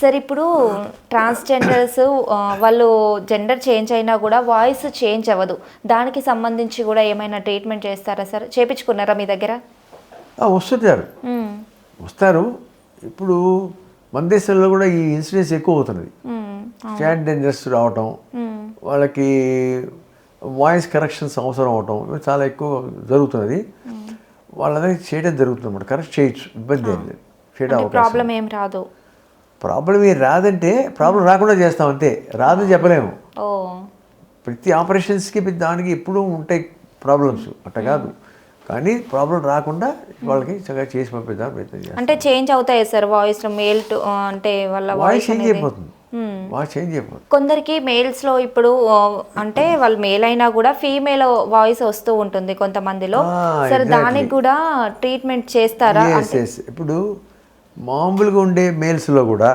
Sir ఇప్పుడు transgenders వాళ్ళు gender change అయినా కూడా వాయిస్ చేంజ్ అవ్వదు. దానికి సంబంధించి కూడా ఏమైనా ట్రీట్మెంట్ చేస్తారా సార్? చేపించుకున్నారా మీ దగ్గర? వస్తుంటారు. వస్తారు. ఇప్పుడు మన దేశంలో కూడా ఈ ఇన్సిడెంట్స్ ఎక్కువ అవుతున్నది. డేంజర్స్ రావటం. వాళ్ళకి వాయిస్ కరెక్షన్స్ అవసరం అవటం ఇవి చాలా ఎక్కువ జరుగుతున్నది. వాళ్ళని చేయడం జరుగుతుంది అన్నమాట. కరెక్ట్ చేయొచ్చు. ఇబ్బంది ఏం లేదు. చేయడం ప్రాబ్లం ఏం రాదు. ప్రాబ్లం ఏం రాదంటే ప్రాబ్లం రాకుండా చేస్తాం అంతే. రాదని చెప్పలేము. ప్రతి ఆపరేషన్స్కి ప్రతి దానికి ఎప్పుడూ ఉంటాయి ప్రాబ్లమ్స్. అట్ట కాదు. కానీ ప్రాబ్లం రాకుండా వాళ్ళకి చక్కగా చేసి పంపిద్దాం ప్రయత్నం అంటే చేంజ్ అవుతాయి సార్ వాయిస్ మేల్ టు అంటే వాళ్ళ వాయిస్ చేంజ్ అయిపోతుంది. వాయిస్ చేంజ్ అయిపోతుంది. కొందరికి మేల్స్లో ఇప్పుడు అంటే వాళ్ళు మేల్ అయినా కూడా ఫీమేల్ వాయిస్ వస్తూ ఉంటుంది కొంతమందిలో. సార్. దానికి కూడా ట్రీట్మెంట్ చేస్తారా? ఇప్పుడు మామూలుగా ఉండే మేల్స్లో కూడా.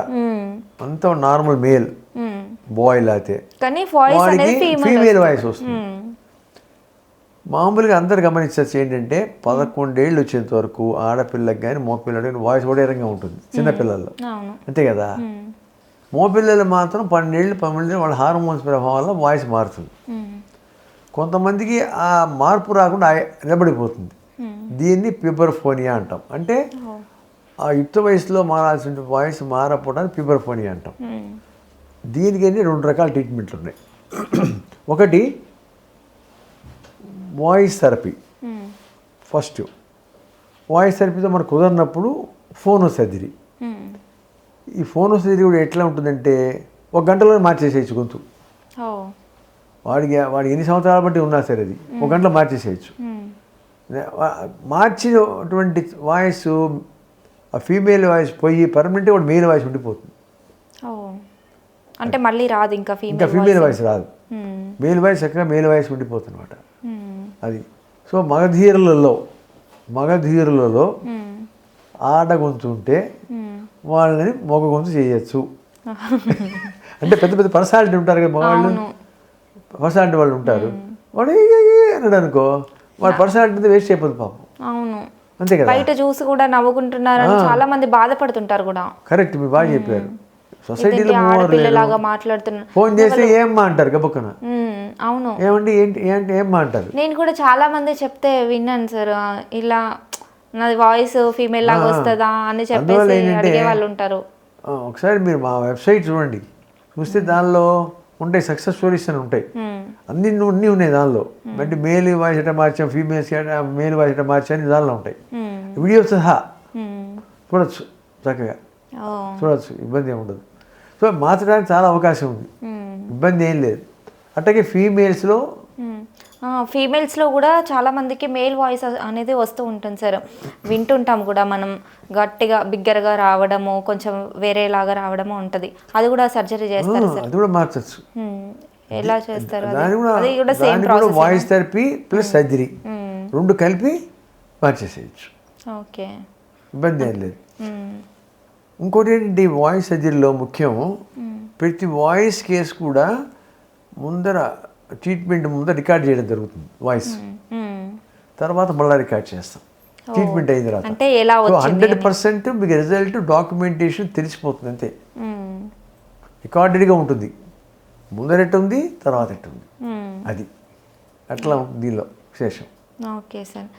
అంత నార్మల్ మేల్. బాయ్ అనేది వాడికి ఫీమేల్ వాయిస్ వస్తుంది మామూలుగా అందరు గమనించచ్చు ఏంటంటే పదకొండేళ్ళు వచ్చేంత వరకు ఆడపిల్లకి కానీ మోపిల్లకి కానీ వాయిస్ ఒకటే రకంగా ఉంటుంది చిన్నపిల్లల్లో అంతే కదా. మోపిల్లలు మాత్రం పన్నెండేళ్ళు పన్నెండు వాళ్ళ హార్మోన్స్ ప్రభావం వల్ల వాయిస్ మారుతుంది. కొంతమందికి ఆ మార్పు రాకుండా నిలబడిపోతుంది. దీన్ని పిపర్ఫోనియా అంటాం అంటే. ఆ యుక్త వయసులో మారాల్సిన వాయిస్ మారకపోవడానికి పిపర్ఫోనియా అంటాం. దీనికి రెండు రకాల ట్రీట్మెంట్లు ఉన్నాయి ఒకటి వాయిస్ థెరపీ. ఫస్ట్ వాయిస్ థెరపీతో మనకు కుదరినప్పుడు ఫోనో సర్జరీ. ఈ ఫోనో సర్జరీ కూడా ఎట్లా ఉంటుందంటే ఒక గంటలో మార్చేసేయచ్చు గొంతు. వాడికి వాడికి ఎన్ని సంవత్సరాల బట్టి ఉన్నా సరే అది ఒక గంటలో మార్చేసేయచ్చు మార్చినటువంటి వాయిస్ ఆ ఫీమేల్ వాయిస్ పోయి పర్మనెంట్గా వాడు మేల్ వాయిస్ ఉండిపోతుంది. అంటే మళ్ళీ రాదు ఇంకా ఇంకా ఫీమేల్ వాయిస్ రాదు. మేల్ వాయిస్ చక్కగా మేల్ వాయిస్ ఉండిపోతుంది అనమాట మ్మ్. అది సో మగధీరులలో మగధీరులలో. ఆడ గొంతు ఉంటే. వాళ్ళని మగ గొంతు చేయొచ్చు అంటే పెద్ద పెద్ద పర్సనాలిటీ ఉంటారు కదా మగవాళ్ళు పర్సనాలిటీ వాళ్ళు ఉంటారు వాడు అన్నాడు అనుకో వాడు పర్సనాలిటీ వేస్ట్ అయిపోతుంది పాపం అవును అంతే కదా? బయట చూసి కూడా నవ్వుకుంటున్నారని చాలా మంది బాధపడుతుంటారు కూడా. కరెక్ట్ మీరు బాగా చెప్పారు. సొసైటీలో ఇదేంటి ఆడపిల్లలాగా మాట్లాడుతున్నా ఫోన్ చేస్తే ఏమ్మా అంటారు గబుక్కన. అవును. ఏమండి ఏంటి ఏంటి ఏమ్మా అంటారు? నేను కూడా చాలా మంది చెప్తే విన్నాను సార్ ఇలా నాది వాయిస్ ఫీమేల్ లాగా వస్తుందా అని చెప్పేసి అడిగే వాళ్ళు ఉంటారు. ఒకసారి మీరు మా వెబ్సైట్ చూడండి. చూస్తే దానిలో ఉంటాయి సక్సెస్ స్టోరీస్ అని ఉంటాయి. అన్ని అన్నీ ఉన్నాయి దానిలో అంటే మేల్ వాయిస్ ఎట్లా మార్చాం ఫీమేల్స్ మేల్ వాయిస్ ఎట్లా మార్చాం అని దానిలో ఉంటాయి మ్మ్. వీడియోస్ సహా. చూడొచ్చు చక్కగా. చూడొచ్చు ఇబ్బంది ఏమి ఉండదు సో మార్చడానికి చాలా అవకాశం ఉంది. ఇబ్బంది ఏం లేదు అట్లాగే ఫీమేల్స్లో మ్మ్. ఆ, females లో కూడా చాలా మందికి మేల్ వాయిస్ అనేది వస్తూ ఉంటుంది సార్ వింటుంటాం కూడా మనం. గట్టిగా బిగ్గరగా రావడము కొంచెం వేరేలాగా రావడము ఉంటుంది. అది కూడా సర్జరీ చేస్తారు సార్ అది కూడా మార్చచ్చు. ఎలా చేస్తారు అది? కూడా same process voice therapy plus surgery రెండు కలిపి మార్చేసేయచ్చు. ఓకే. ఇబ్బంది ఏం లేదు. ఇంకోటి ఏంటంటే వాయిస్ సర్జరీలో ముఖ్యం ప్రతి వాయిస్ కేసు కూడా ముందర ట్రీట్మెంట్ ముందర రికార్డ్ చేయడం జరుగుతుంది వాయిస్. తర్వాత మళ్ళీ రికార్డ్ చేస్తాం. ట్రీట్మెంట్ అయిన తర్వాత. అంటే ఎలా హండ్రెడ్ పర్సెంట్ మీకు రిజల్ట్ డాక్యుమెంటేషన్ తెలిసిపోతుంది అంతే. రికార్డెడ్గా ఉంటుంది. ముందర ఎట్టుంది తర్వాత ఎట్టుంది మ్మ్. అది. అట్లా ఉంటుంది దీనిలో విశేషం ఓకే సార్.